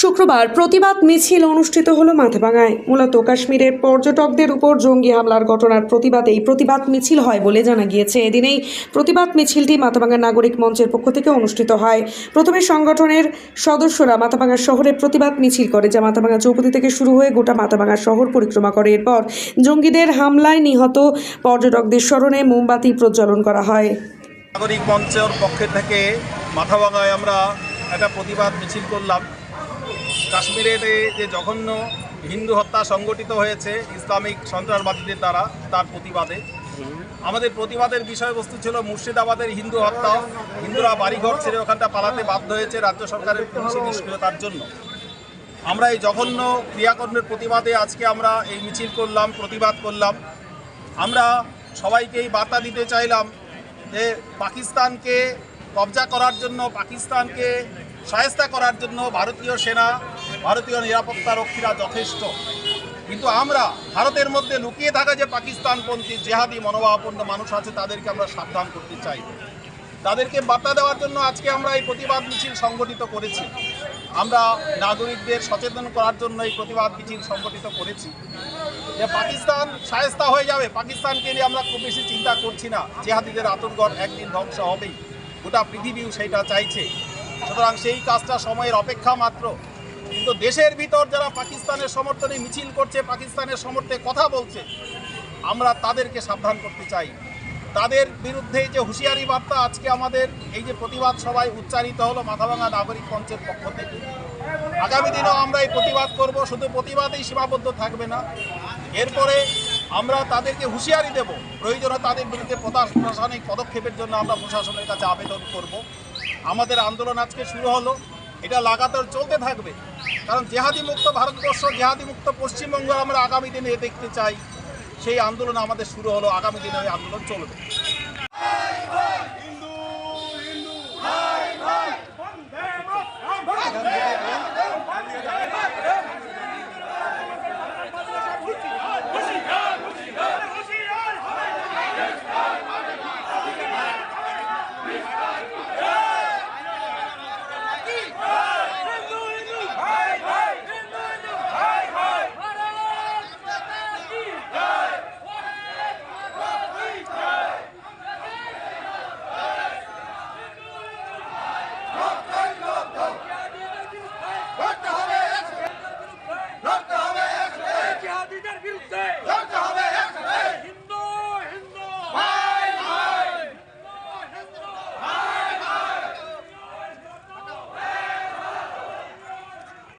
শুক্রবার প্রতিবাদ মিছিল অনুষ্ঠিত হলো মাথাভাঙায়। মূলত কাশ্মীরের পর্যটকদের উপর জঙ্গি হামলার ঘটনার প্রতিবাদে এই প্রতিবাদ মিছিল হয় বলে জানা গিয়েছে। এদিনেই প্রতিবাদ মিছিলটি মাথাভাঙা নাগরিক মঞ্চের পক্ষ থেকে অনুষ্ঠিত হয়। প্রথমে সংগঠনের সদস্যরা মাথাভাঙা শহরে প্রতিবাদ মিছিল করে যা মাথাভাঙা চৌপতি থেকে শুরু হয়ে গোটা মাথাভাঙা শহর পরিক্রমা করে। এরপর জঙ্গিদের হামলায় নিহত পর্যটকদের স্মরণে মোমবাতি প্রজ্বলন করা হয়। নাগরিক মঞ্চের পক্ষে থেকে মাথাভাঙায় আমরা একটা প্রতিবাদ মিছিল করলাম। কাশ্মীরের যে জঘন্য হিন্দু হত্যা সংগঠিত হয়েছে, ইসলামিক সন্ত্রাসবাদীদের দ্বারা, তার প্রতিবাদে। আমাদের প্রতিবাদের বিষয়বস্তু ছিল মুর্শিদাবাদের হিন্দু হত্যা। হিন্দুরা বাড়িঘর ছেড়ে ওখানটা পালাতে বাধ্য হয়েছে রাজ্য সরকারের পুলিশি নিষ্ক্রিয়তার জন্য। আমরা এই জঘন্য ক্রিয়াকর্মের প্রতিবাদে আজকে আমরা এই মিছিল করলাম, প্রতিবাদ করলাম। আমরা সবাইকেই বার্তা দিতে চাইলাম যে পাকিস্তানকে কবজা করার জন্য পাকিস্তানকে সহায়তা করার জন্য ভারতীয় সেনা, ভারতীয় নিরাপত্তা রক্ষীরা যথেষ্ট। কিন্তু আমরা ভারতের মধ্যে লুকিয়ে থাকা যে পাকিস্তানপন্থী জেহাদি মনোভাবাপন্ন মানুষ আছে, তাদেরকে আমরা সাবধান করতে চাই। তাদেরকে বার্তা দেওয়ার জন্য আজকে আমরা এই প্রতিবাদ মিছিল সংগঠিত করেছি। আমরা নাগরিকদের সচেতন করার জন্য এই প্রতিবাদ মিছিল সংগঠিত করেছি। যে পাকিস্তান সায়স্তা হয়ে যাবে, পাকিস্তানকে নিয়ে আমরা খুব বেশি চিন্তা করছি না। জেহাদিদের আতঙ্কর একদিন ধ্বংস হবেই। গোটা পৃথিবীও সেইটা চাইছে। সুতরাং সেই কাজটা সময়ের অপেক্ষা মাত্র। কিন্তু দেশের ভিতর যারা পাকিস্তানের সমর্থনে মিছিল করছে, পাকিস্তানের সমর্থে কথা বলছে, আমরা তাদেরকে সাবধান করতে চাই। তাদের বিরুদ্ধে যে হুঁশিয়ারি বার্তা আজকে আমাদের, এই যে প্রতিবাদ সভায় উচ্চারিত হলো মাথাভাঙা নাগরিক মঞ্চের পক্ষ থেকে। আগামী দিনেও আমরা এই প্রতিবাদ করব, শুধু প্রতিবাদেই সীমাবদ্ধ থাকবে না। এরপরে আমরা তাদেরকে হুঁশিয়ারি দেব। প্রয়োজনে তাদের বিরুদ্ধে প্রশা- প্রশাসনিক পদক্ষেপের জন্য আমরা প্রশাসনের কাছে আবেদন করব। আমাদের আন্দোলন আজকে শুরু হলো। এটা লাগাতার চলতে থাকবে। কারণ জেহাদি মুক্ত ভারতবর্ষ, জেহাদি মুক্ত পশ্চিমবঙ্গ আমরা আগামী দিনে দেখতে চাই। সেই আন্দোলন আমাদের শুরু হলো, আগামী দিনে ওই আন্দোলন চলবে।